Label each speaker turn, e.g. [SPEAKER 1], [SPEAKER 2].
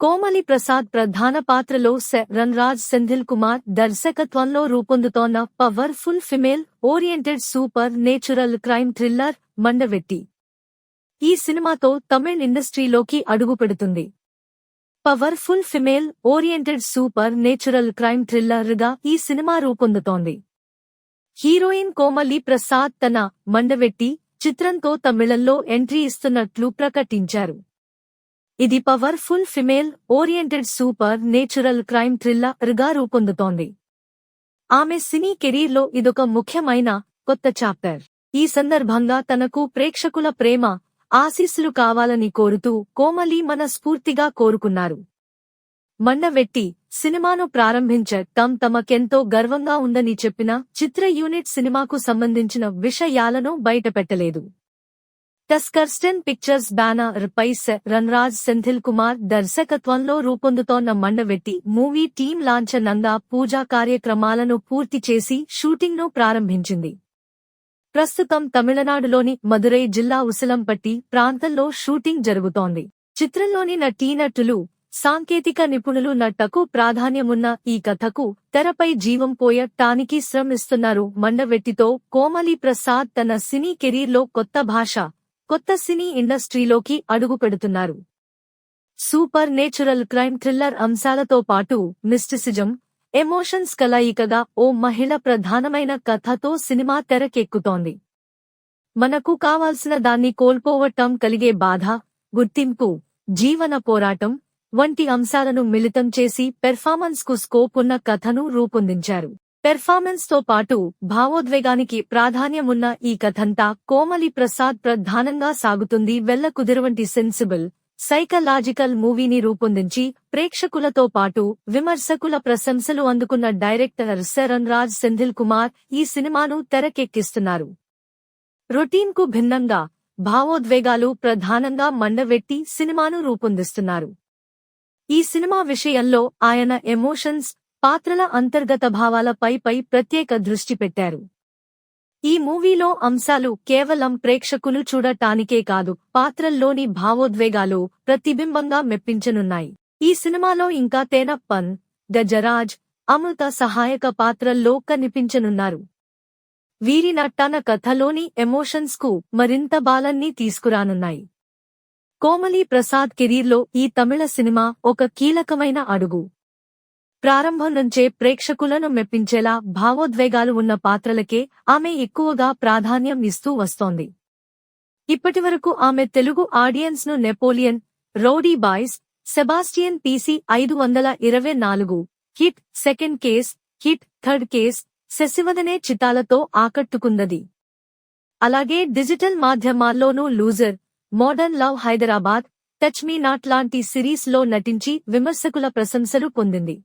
[SPEAKER 1] కోమలి ప్రసాద్ ప్రధాన పాత్రలో రన్రాజ్ సెంధిల్ కుమార్ దర్శకత్వంలో రూపొందుతోన్న powerful female oriented supernatural crime thriller Mandavetti. ఈ సినిమాతో తమిళ్ ఇండస్ట్రీలోకి అడుగుపెడుతుంది. Powerful female oriented supernatural crime థ్రిల్లర్గా ఈ సినిమా రూపొందుతోంది. హీరోయిన్ కోమలి ప్రసాద్ తన మండవెట్టి చిత్రంతో తమిళంలో ఎంట్రీ ఇస్తున్నట్లు ప్రకటించారు. ఇది powerful female oriented supernatural crime థ్రిల్లర్గా రూపొందుతోంది. ఆమె సినీ కెరీర్లో ఇదొక ముఖ్యమైన కొత్త చాప్టర్. ఈ సందర్భంగా తనకు ప్రేక్షకుల ప్రేమ ఆశీస్సులు కావాలని కోరుతూ కోమలి మనస్ఫూర్తిగా కోరుకున్నారు. మండవెట్టి సినిమాను ప్రారంభించటం తమకెంతో గర్వంగా ఉందని చెప్పిన చిత్ర యూనిట్ సినిమాకు సంబంధించిన విషయాలను బయటపెట్టలేదు. టస్కర్స్టన్ పిక్చర్స్ బ్యానర్ పై సె రన్రాజ్ సెంథిల్ కుమార్ దర్శకత్వంలో రూపొందుతోన్న మండవెట్టి మూవీ టీం లాంఛనంగా పూజా కార్యక్రమాలను పూర్తి చేసి షూటింగ్ను ప్రారంభించింది. ప్రస్తుతం తమిళనాడులోని మదురై జిల్లా ఉసిలంపట్టి ప్రాంతంలో షూటింగ్ జరుగుతోంది. చిత్రంలోని నటీనటులు సాంకేతిక నిపుణులు నటకు ప్రాధాన్యమున్న ఈ కథకు తెరపై జీవం పోయటానికి శ్రమిస్తున్నారు మండవెట్టితో కోమలి ప్రసాద్ తన సినీ కెరీర్లో కొత్త భాష కొత్త సినీ ఇండస్ట్రీలోకి అడుగుపెడుతున్నారు సూపర్ నేచురల్ క్రైమ్ థ్రిల్లర్ అంశాలతో పాటు మిస్టిసిజం ఎమోషన్స్ కలయికగా ఓ మహిళ ప్రధానమైన కథతో సినిమా తెరకెక్కుతోంది. మనకు కావాల్సిన దాన్ని కోల్పోవటం కలిగే బాధ గుర్తింపు జీవన పోరాటం వంటి అంశాలను మిళితం చేసి పెర్ఫార్మెన్స్కు స్కోప్ ఉన్న కథను రూపొందించారు. పెర్ఫార్మెన్స్తో పాటు భావోద్వేగానికి ప్రాధాన్యమున్న ఈ కథంతా కోమలి ప్రసాద్ ప్రధానంగా సాగుతుంది వెల్ల కుదిరవంటి సెన్సిబుల్ సైకలాజికల్ మూవీని రూపొందించి ప్రేక్షకులతో పాటు విమర్శకుల ప్రశంసలు అందుకున్న డైరెక్టర్ శరణ్ రాజ్ సెంధిల్ కుమార్ ఈ సినిమాను తెరకెక్కిస్తున్నారు. రొటీన్కు భిన్నంగా భావోద్వేగాలు ప్రధానంగా మండవెట్టి సినిమాను రూపొందిస్తున్నారు. ఈ సినిమా విషయంలో ఆయన ఎమోషన్స్ పాత్రల అంతర్గత భావాలపై పై ప్రత్యేక దృష్టి పెట్టారు. ఈ మూవీలో అంశాలు కేవలం ప్రేక్షకులు చూడటానికే కాదు పాత్రల్లోని భావోద్వేగాలు ప్రతిబింబంగా మెప్పించనున్నాయి. ఈ సినిమాలో ఇంకా తేనప్పన్ గజరాజ్ అమృత సహాయక పాత్రల్లో కనిపించనున్నారు. వీరి నట్టన కథలోని ఎమోషన్స్కు మరింత బాలన్ని తీసుకురానున్నాయి. కోమలి ప్రసాద్ కెరీర్లో ఈ తమిళ సినిమా ఒక కీలకమైన అడుగు. ప్రారంభం నుంచే ప్రేక్షకులను మెప్పించేలా భావోద్వేగాలు ఉన్న పాత్రలకే ఆమె ఎక్కువగా ప్రాధాన్యం ఇస్తూ వస్తోంది. ఇప్పటివరకు ఆమె తెలుగు ఆడియన్స్ను Napoleon rowdy boys Sebastian PC ఐదు వందల ఇరవై నాలుగు hit second case hit third case Sasivadane చితాలతో ఆకట్టుకుందది. అలాగే digital మాధ్యమాల్లోనూ loser modern love Hyderabad touch me not లాంటి సిరీస్లో నటించి విమర్శకుల ప్రశంసలు పొందింది.